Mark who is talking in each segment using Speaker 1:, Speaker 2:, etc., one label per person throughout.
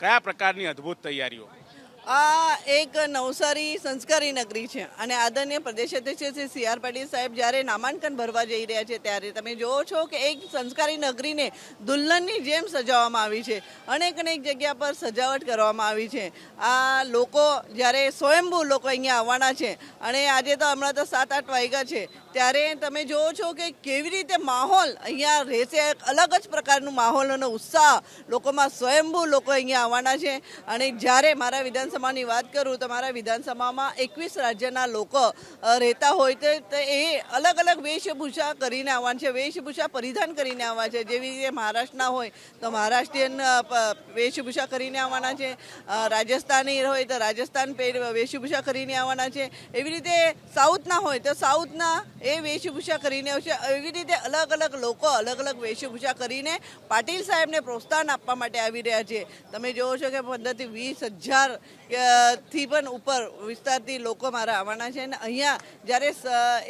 Speaker 1: કયા પ્રકારની અદ્ભુત તૈયારીઓ?
Speaker 2: આ એક નવસારી સંસ્કારી નગરી છે અને આદરણીય પ્રદેશ અધ્યક્ષ શ્રી સી આર પાટીલ સાહેબ, જ્યારે નામાંકન ભરવા જઈ રહ્યા છે ત્યારે તમે જોવો છો કે એક સંસ્કારી નગરીને દુલ્હનની જેમ સજાવવામાં આવી છે. અનેક અનેક જગ્યા પર સજાવટ કરવામાં આવી છે. આ લોકો જ્યારે સ્વયંભૂ લોકો અહીંયા આવવાના છે અને આજે તો હમણાં તો સાત આઠ વાગ્યા છે, ત્યારે તમે જોવો છો કે કેવી રીતે માહોલ અહીંયા રહેશે, એક અલગ જ પ્રકારનું માહોલ અને ઉત્સાહ લોકોમાં સ્વયંભૂ લોકો અહીંયા આવવાના છે. અને જ્યારે મારા વિધાનસભાની વાત કરું તો મારા વિધાનસભામાં એકવીસ રાજ્યના લોકો રહેતા હોય તો એ અલગ અલગ વેશભૂષા કરીને આવવાના છે, વેશભૂષા પરિધાન કરીને આવવા છે. જેવી રીતે મહારાષ્ટ્રના હોય, તો મહારાષ્ટ્રીયન વેશભૂષા કરીને આવવાના છે. રાજસ્થાની હોય, તો રાજસ્થાન વેશભૂષા કરીને આવવાના છે. એવી રીતે સાઉથના હોય, તો સાઉથના એ વેશભૂષા કરીને આવશે. એવી રીતે અલગ અલગ લોકો અલગ અલગ વેશભૂષા કરીને પાટીલ સાહેબને પ્રોત્સાહન આપવા માટે આવી રહ્યા છે. તમે જોવો છો કે પંદરથી વીસ હજાર થી પણ ઉપર વિસ્તારથી લોકો મારા આવવાના છે અને અહીંયા જ્યારે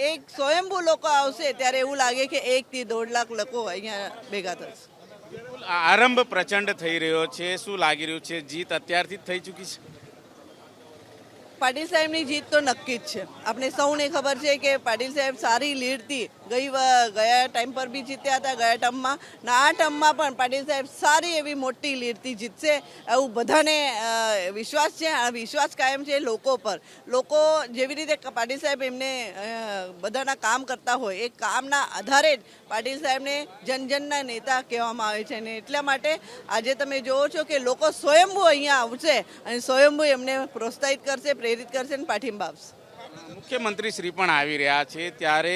Speaker 2: એક સ્વયંભૂ લોકો આવશે ત્યારે એવું લાગે કે એકથી દોઢ લાખ લોકો અહીંયા ભેગા થશે.
Speaker 1: આરંભ પ્રચંડ થઈ રહ્યો છે. શું લાગી રહ્યું છે? જીત અત્યારથી જ થઈ ચૂકી છે?
Speaker 2: પાટીલ સાહેબની જીત તો નક્કી જ છે. આપણે સૌને ખબર છે કે પાટીલ સાહેબ સારી લીડથી ગઈ ગયા ટાઈમ પર બી જીત્યા હતા, ગયા ટર્મમાં. ને આ ટર્મમાં પણ પાટીલ સાહેબ સારી એવી મોટી લીડથી જીતશે એવું બધાને વિશ્વાસ છે, આ વિશ્વાસ કાયમ છે લોકો પર. લોકો જેવી રીતે પાટીલ સાહેબ એમને બધાના કામ કરતા હોય, એ કામના આધારે જ પાટીલ સાહેબને જનજનના નેતા કહેવામાં આવે છે. અને એટલા માટે આજે તમે જોવો છો કે લોકો સ્વયંભૂ અહીંયા આવશે અને સ્વયંભૂ એમને પ્રોત્સાહિત કરશે પ્રેરિત કરશે અને પાઠિંબા આપશે
Speaker 1: મુખ્યમંત્રી શ્રી પણ આવી રહ્યા છે ત્યારે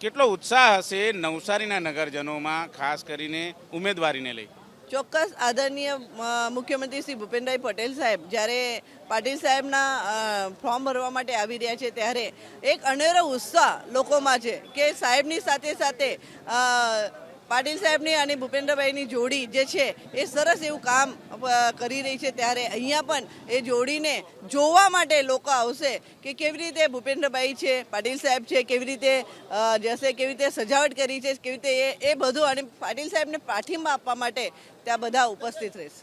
Speaker 1: કેટલો ઉત્સાહ હશે નવસારીના નગરજનોમાં ખાસ કરીને ઉમેદવારીને લઈ?
Speaker 2: ચોક્કસ આદરણીય મુખ્યમંત્રી શ્રી ભૂપેન્દ્રભાઈ પટેલ સાહેબ જ્યારે પાટીલ સાહેબના ફોર્મ ભરવા માટે આવી રહ્યા છે ત્યારે એક અનેરો ઉત્સાહ લોકોમાં છે કે સાહેબની સાથે સાથે પાટીલ સાહેબની અને ભૂપેન્દ્રભાઈની જોડી જે છે, એ સરસ એવું કામ કરી રહી છે. ત્યારે અહીંયા પણ એ જોડીને જોવા માટે લોકો આવશે કે કેવી રીતે ભૂપેન્દ્રભાઈ છે, પાટીલ સાહેબ છે, કેવી રીતે જશે, કેવી રીતે સજાવટ કરી છે, કેવી રીતે એ એ બધું અને પાટીલ સાહેબને પાઠિંબા આપવા માટે ત્યાં બધા ઉપસ્થિત રહેશે.